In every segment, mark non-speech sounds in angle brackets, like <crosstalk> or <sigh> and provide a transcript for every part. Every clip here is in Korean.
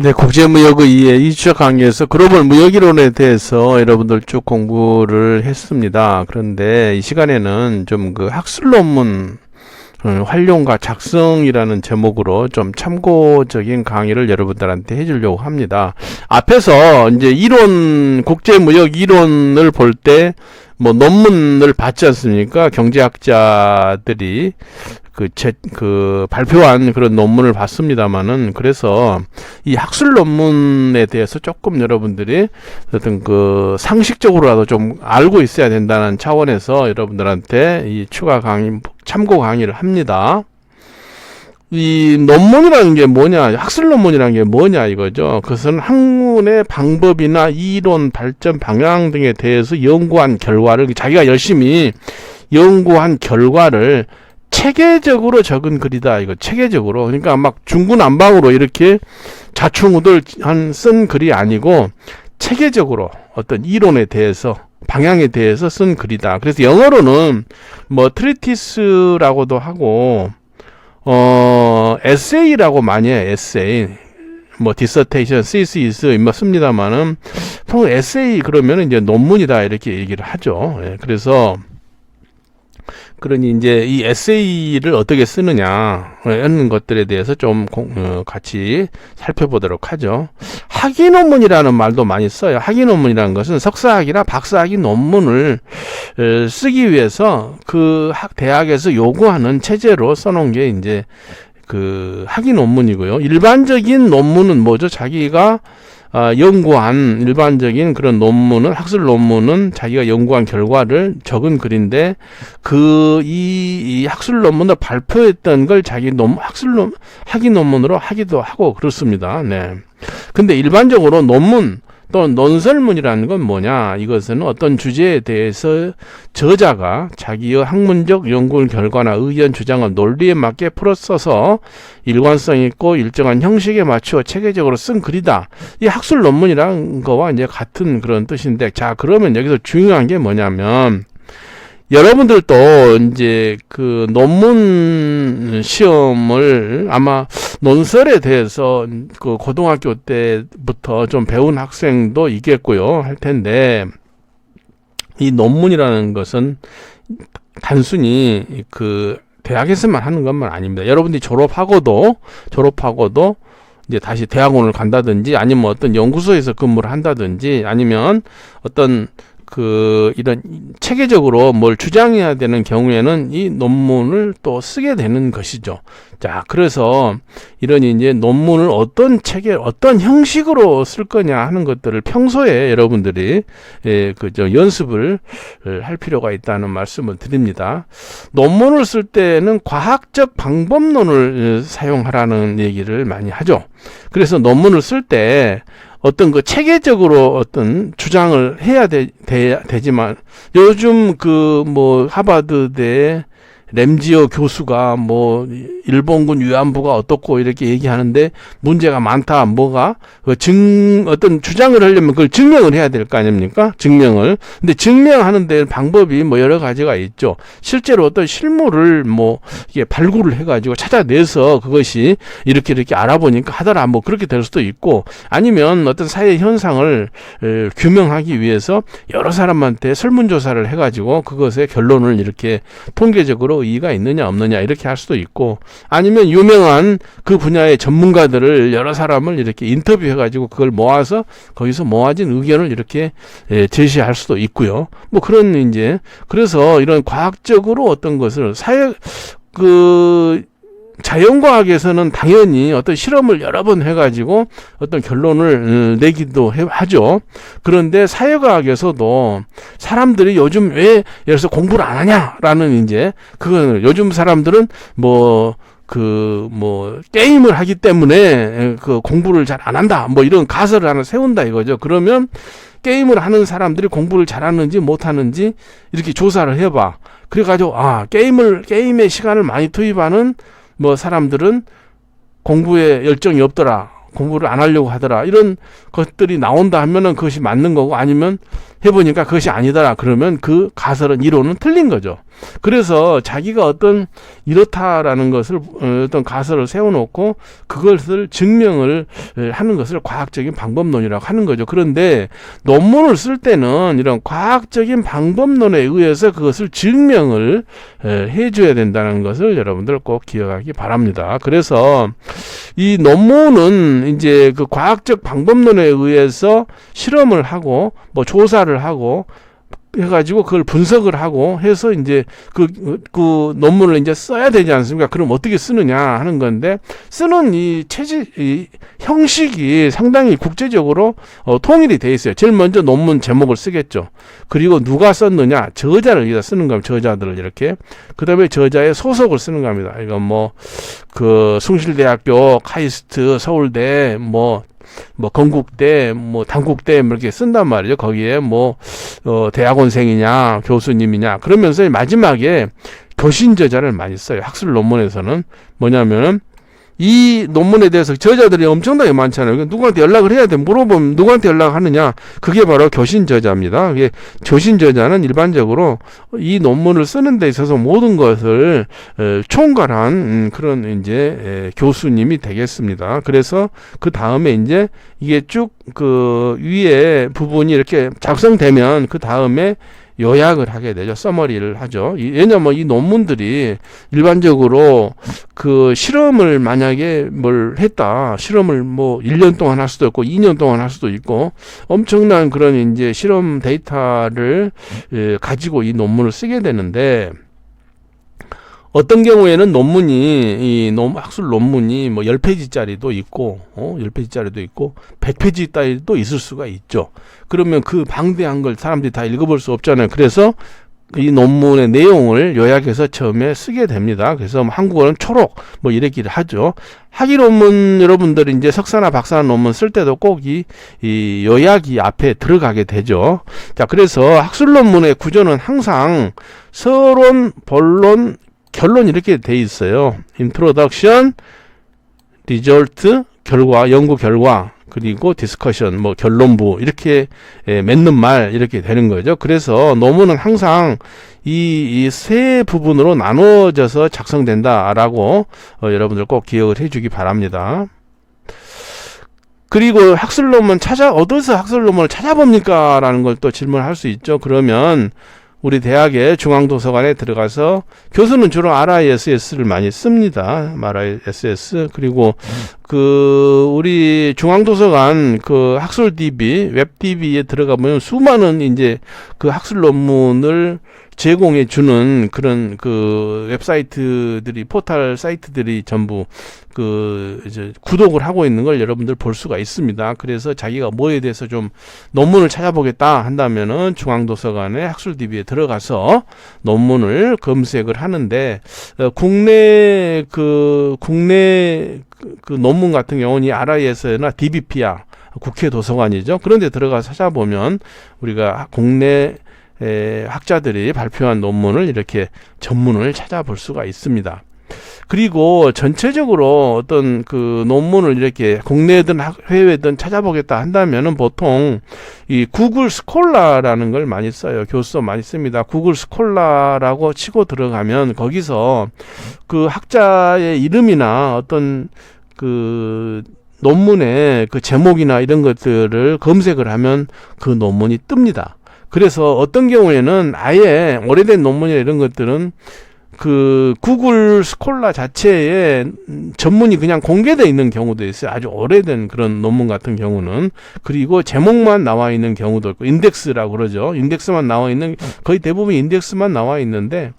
네, 국제무역의 2주차 강의에서 글로벌 무역이론에 대해서 여러분들 쭉 공부를 했습니다. 그런데 이 시간에는 좀 그 학술 논문 어, 활용과 작성이라는 제목으로 좀 참고적인 강의를 여러분들한테 해주려고 합니다. 앞에서 이제 이론, 국제무역 이론을 볼 때 뭐 논문을 받지 않습니까? 경제학자들이 그, 제, 그, 발표한 그런 논문을 봤습니다만은, 그래서 이 학술 논문에 대해서 조금 여러분들이 어떤 그 상식적으로라도 좀 알고 있어야 된다는 차원에서 여러분들한테 이 추가 강의, 참고 강의를 합니다. 이 논문이라는 게 뭐냐, 학술 논문이라는 게 뭐냐 이거죠. 그것은 학문의 방법이나 이론 발전 방향 등에 대해서 연구한 결과를 자기가 열심히 연구한 결과를 체계적으로 적은 글이다. 이거 체계적으로. 그러니까 막 중구난방으로 이렇게 자충우돌한 쓴 글이 아니고 체계적으로 어떤 이론에 대해서 방향에 대해서 쓴 글이다. 그래서 영어로는 뭐 트리티스라고도 하고 어 에세이라고 많이 해요. 에세이. 뭐 디서테이션, 시시스 뭐 씁니다만은 보통 에세이 그러면 이제 논문이다 이렇게 얘기를 하죠. 예, 그래서 그러니 이제 이 에세이를 어떻게 쓰느냐 하는 것들에 대해서 좀 공, 어, 같이 살펴보도록 하죠. 학위 논문이라는 말도 많이 써요. 학위 논문이라는 것은 석사학위나 박사학위 논문을 어, 쓰기 위해서 그 학 대학에서 요구하는 체제로 써놓은 게 이제 그 학위 논문이고요. 일반적인 논문은 뭐죠? 자기가 아, 연구한 일반적인 그런 논문은 학술 논문은 자기가 연구한 결과를 적은 글인데 그이 이 학술 논문을 발표했던 걸 자기 논 학술 논 학위 논문으로 하기도 하고 그렇습니다. 네. 근데 일반적으로 논문 또는 논설문이라는 건 뭐냐? 이것은 어떤 주제에 대해서 저자가 자기의 학문적 연구 결과나 의견 주장을 논리에 맞게 풀어 써서 일관성 있고 일정한 형식에 맞추어 체계적으로 쓴 글이다. 이 학술 논문이란 거와 이제 같은 그런 뜻인데, 자, 그러면 여기서 중요한 게 뭐냐면, 여러분들도 이제 그 논문 시험을 아마 논설에 대해서 그 고등학교 때부터 좀 배운 학생도 있겠고요. 할 텐데 이 논문이라는 것은 단순히 그 대학에서만 하는 것만 아닙니다. 여러분들이 졸업하고도 졸업하고도 이제 다시 대학원을 간다든지 아니면 어떤 연구소에서 근무를 한다든지 아니면 어떤 그 이런 체계적으로 뭘 주장해야 되는 경우에는 이 논문을 또 쓰게 되는 것이죠. 자, 그래서 이런 이제 논문을 어떤 체계, 어떤 형식으로 쓸 거냐 하는 것들을 평소에 여러분들이 예, 그저 연습을 할 필요가 있다는 말씀을 드립니다. 논문을 쓸 때는 과학적 방법론을 사용하라는 얘기를 많이 하죠. 그래서 논문을 쓸때 어떤 그 체계적으로 어떤 주장을 해야 되, 되, 되지만 요즘 그 뭐 하버드대 램지어 교수가 뭐 일본군 위안부가 어떻고 이렇게 얘기하는데 문제가 많다 뭐가? 그증 어떤 주장을 하려면 그걸 증명을 해야 될 거 아닙니까? 증명을. 근데 증명하는 데 방법이 뭐 여러 가지가 있죠. 실제로 어떤 실물을 뭐 이게 발굴을 해 가지고 찾아내서 그것이 이렇게 이렇게 알아보니까 하더라 뭐 그렇게 될 수도 있고 아니면 어떤 사회 현상을 에, 규명하기 위해서 여러 사람한테 설문조사를 해 가지고 그것의 결론을 이렇게 통계적으로 의의가 있느냐 없느냐 이렇게 할 수도 있고 아니면 유명한 그 분야의 전문가들을 여러 사람을 이렇게 인터뷰해 가지고 그걸 모아서 거기서 모아진 의견을 이렇게 예, 제시할 수도 있고요. 뭐 그런 이제 그래서 이런 과학적으로 어떤 것을 사회 그 자연과학에서는 당연히 어떤 실험을 여러 번 해가지고 어떤 결론을 어, 내기도 해, 하죠. 그런데 사회과학에서도 사람들이 요즘 왜 예를 들어서 공부를 안 하냐라는 이제 그거는 요즘 사람들은 뭐 그 뭐 게임을 하기 때문에 그 공부를 잘 안 한다 뭐 이런 가설을 하나 세운다 이거죠. 그러면 게임을 하는 사람들이 공부를 잘하는지 못하는지 이렇게 조사를 해봐. 그래가지고 아 게임을 게임에 시간을 많이 투입하는 뭐 사람들은 공부에 열정이 없더라. 공부를 안 하려고 하더라. 이런 것들이 나온다 하면은 그것이 맞는 거고 아니면 해보니까 그것이 아니더라. 그러면 그 가설은 이론은 틀린 거죠. 그래서 자기가 어떤 이렇다라는 것을 어, 어떤 가설을 세워놓고 그것을 증명을 에, 하는 것을 과학적인 방법론이라고 하는 거죠. 그런데 논문을 쓸 때는 이런 과학적인 방법론에 의해서 그것을 증명을 에, 해줘야 된다는 것을 여러분들 꼭 기억하기 바랍니다. 그래서 이 논문은 이제 그 과학적 방법론에 의해서 실험을 하고 뭐 조사를 하고 해가지고 그걸 분석을 하고 해서 이제 그, 그 논문을 이제 써야 되지 않습니까? 그럼 어떻게 쓰느냐 하는 건데 쓰는 이 체질, 이 형식이 상당히 국제적으로 어, 통일이 돼 있어요. 제일 먼저 논문 제목을 쓰겠죠. 그리고 누가 썼느냐 저자를 여기다 쓰는 겁니다. 저자들을 이렇게 그 다음에 저자의 소속을 쓰는 겁니다. 이건 뭐 그 숭실대학교, 카이스트, 서울대, 뭐 뭐 건국대, 뭐 단국대 뭐 이렇게 쓴단 말이죠. 거기에 뭐 어, 대학원생이냐, 교수님이냐 그러면서 마지막에 교신 저자를 많이 써요. 학술 논문에서는 뭐냐면은 이 논문에 대해서 저자들이 엄청나게 많잖아요. 그러니까 누구한테 연락을 해야 돼. 물어보면 누구한테 연락하느냐. 그게 바로 교신 저자입니다. 그게 교신 저자는 일반적으로 이 논문을 쓰는 데 있어서 모든 것을 에, 총괄한 음, 그런 이제 에, 교수님이 되겠습니다. 그래서 그 다음에 이제 이게 쭉 그 위에 부분이 이렇게 작성되면 그 다음에 요약을 하게 되죠. 써머리를 하죠. 이- 왜냐면 이 논문들이 일반적으로 그 실험을 만약에 뭘 했다. 실험을 뭐 1년 동안 할 수도 있고 2년 동안 할 수도 있고 엄청난 그런 이제 실험 데이터를 예, 가지고 이 논문을 쓰게 되는데 어떤 경우에는 논문이 이 논, 학술 논문이 뭐 10페이지짜리도 있고 어 10페이지짜리도 있고 100페이지짜리도 있을 수가 있죠. 그러면 그 방대한 걸 사람들이 다 읽어볼 수 없잖아요. 그래서 이 논문의 내용을 요약해서 처음에 쓰게 됩니다. 그래서 뭐 한국어는 초록 뭐 이랬기를 하죠. 학위 논문 여러분들이 이제 석사나 박사 논문 쓸 때도 꼭이 이 요약이 앞에 들어가게 되죠. 자, 그래서 학술 논문의 구조는 항상 서론, 본론, 결론 이렇게 돼 있어요. 인트로덕션, 리졸트, 결과, 연구 결과, 그리고 디스커션, 뭐 결론부 이렇게 예, 맺는 말 이렇게 되는 거죠. 그래서 논문은 항상 이세 부분으로 나누어져서 작성된다라고 어, 여러분들 꼭 기억을 해주기 바랍니다. 그리고 학술 논문 찾아 어디서 학술 논문을 찾아봅니까 라는 걸 또 질문할 수 있죠. 그러면 우리 대학의 중앙도서관에 들어가서 교수는 주로 RISS를 많이 씁니다. RISS 그리고 그 우리 중앙도서관 그 학술 DB, 웹 DB에 들어가 보면 수많은 이제 그 학술 논문을 제공해 주는 그런 그 웹사이트들이 포털 사이트들이 전부 그 이제 구독을 하고 있는 걸 여러분들 볼 수가 있습니다. 그래서 자기가 뭐에 대해서 좀 논문을 찾아보겠다 한다면은 중앙도서관의 학술 DB에 들어가서 논문을 검색을 하는데 어, 국내 그 국내 그, 그 논문 같은 경우는 이 RIS나 DBP야 국회 도서관이죠. 그런데 들어가 서 찾아보면 우리가 국내 에, 학자들이 발표한 논문을 이렇게 전문을 찾아볼 수가 있습니다. 그리고 전체적으로 어떤 그 논문을 이렇게 국내든 학- 해외든 찾아보겠다 한다면은 보통 이 구글 스콜라라는 걸 많이 써요. 교수도 많이 씁니다. 구글 스콜라라고 치고 들어가면 거기서 그 학자의 이름이나 어떤 그 논문의 그 제목이나 이런 것들을 검색을 하면 그 논문이 뜹니다. 그래서 어떤 경우에는 아예 오래된 논문이나 이런 것들은 그 구글 스콜라 자체에 음, 전문이 그냥 공개되어 있는 경우도 있어요. 아주 오래된 그런 논문 같은 경우는 그리고 제목만 나와 있는 경우도 있고 인덱스라고 그러죠. 인덱스만 나와 있는 거의 대부분 인덱스만 나와 있는데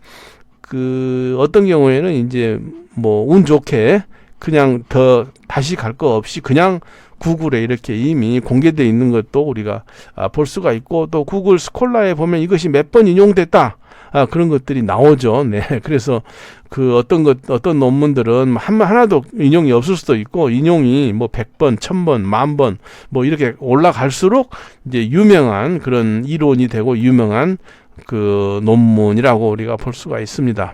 그 어떤 경우에는 이제 뭐 운 좋게 그냥 더 다시 갈 거 없이 그냥 구글에 이렇게 이미 공개되어 있는 것도 우리가 아, 볼 수가 있고 또 구글 스콜라에 보면 이것이 몇 번 인용됐다. 아, 그런 것들이 나오죠. 네. <laughs> 그래서 그 어떤 것, 어떤 논문들은 한, 하나도 인용이 없을 수도 있고, 인용이 뭐 100번, 1000번, 만번, 뭐 이렇게 올라갈수록 이제 유명한 그런 이론이 되고 유명한 그 논문이라고 우리가 볼 수가 있습니다.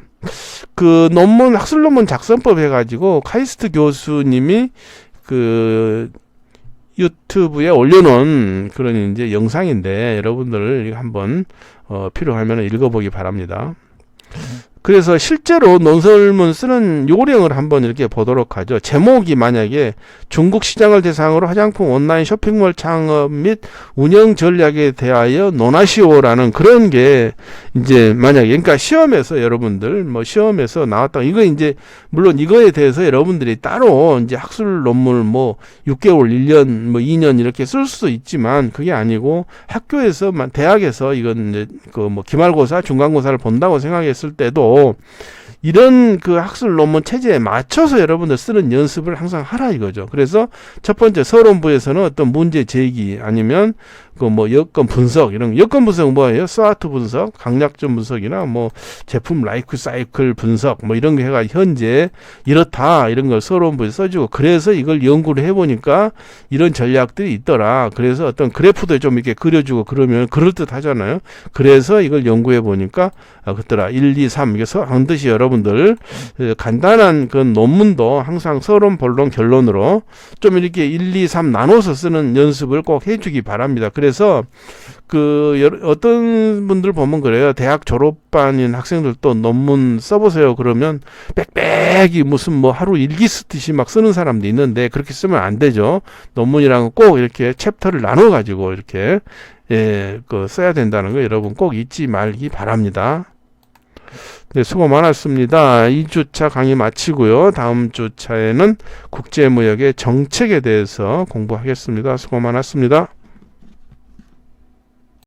그 논문, 학술 논문 작성법 해가지고 카이스트 교수님이 그 유튜브에 올려놓은 그런 이제 영상인데 여러분들 이거 한번 어, 필요하면 읽어보기 바랍니다. 그래서 실제로 논설문 쓰는 요령을 한번 이렇게 보도록 하죠. 제목이 만약에 중국 시장을 대상으로 화장품 온라인 쇼핑몰 창업 및 운영 전략에 대하여 논하시오라는 그런 게 이제 만약에 그러니까 시험에서 여러분들 뭐 시험에서 나왔다 이거 이제 물론 이거에 대해서 여러분들이 따로 이제 학술 논문을 뭐 6개월, 1년, 뭐 2년 이렇게 쓸 수도 있지만 그게 아니고 학교에서만 대학에서 이건 이제 그 뭐 기말고사, 중간고사를 본다고 생각했을 때도 이런 그 학술 논문 체제에 맞춰서 여러분들 쓰는 연습을 항상 하라 이거죠. 그래서 첫 번째 서론부에서는 어떤 문제 제기 아니면 그 뭐 여건 분석 이런 여건 분석 뭐예요? 스와트 분석, 강약점 분석이나 뭐 제품 라이프 사이클 분석 뭐 이런 거 해가 현재 이렇다 이런 걸 서론 부에 써주고 그래서 이걸 연구를 해보니까 이런 전략들이 있더라. 그래서 어떤 그래프도 좀 이렇게 그려주고 그러면 그럴 듯 하잖아요. 그래서 이걸 연구해 보니까 아, 그더라 1, 2, 3 이게 서 반드시 여러분들 에, 간단한 그 논문도 항상 서론, 본론, 결론으로 좀 이렇게 1, 2, 3 나눠서 쓰는 연습을 꼭 해주기 바랍니다. 그래서 그 여러- 어떤 분들 보면 그래요. 대학 졸업반인 학생들도 논문 써보세요. 그러면 빽빽이 무슨 뭐 하루 일기 쓰듯이 막 쓰는 사람도 있는데 그렇게 쓰면 안 되죠. 논문이랑 꼭 이렇게 챕터를 나눠 가지고 이렇게 예, 그 써야 된다는 거 여러분 꼭 잊지 말기 바랍니다. 네, 수고 많았습니다. 2주차 강의 마치고요. 다음 주차에는 국제무역의 정책에 대해서 공부하겠습니다. 수고 많았습니다.